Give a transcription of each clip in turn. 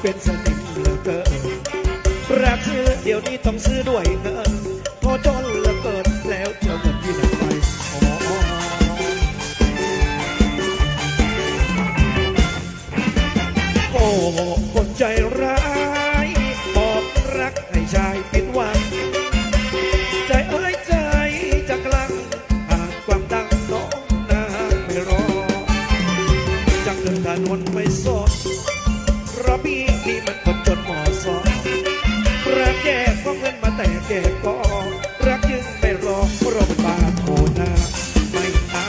เป็นสนิมเหลือเกินรักซื้อเดี๋ยวนี้ต้องซื้อด้วยเงินพอจนเหลือเกินแล้วจะเงินที่ไหนไปอ๋อโอ้คนใจร้ายบอกรักให้ชายผิดหวังใจเอ้ยใจจะกลังหากความดังน้องนานไม่รอจังเดินทานวนไม่สด รอรบบาโทนาไม่อา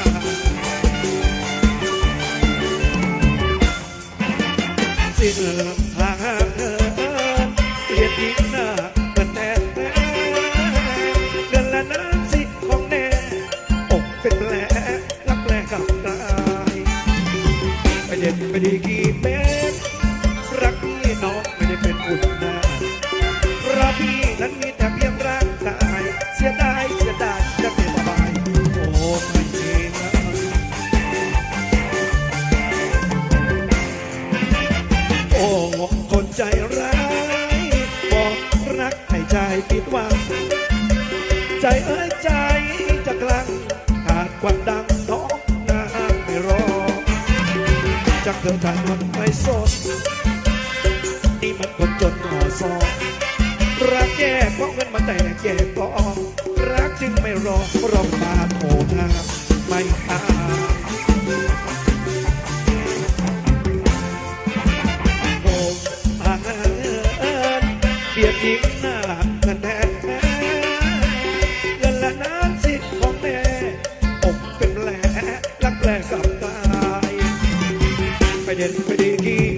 สิ้นทางเดินเปลี่ยนอีกหน้ากันแน่แน่เดือนละน้ำสิของแน่อกเป็นแผลรักแผลกับตายไปเด็ดไปดีกี่เม ใจเอ้ยใจจะกลังขาดความดังน้องนาไม่รอจากเธอทางมันไม่สดนี่มันคนจนหอซองรักแก่เพราะเงินมาแต่แก่กองรักจึงไม่รอรอมาโผหน้าไม่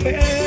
ไปเ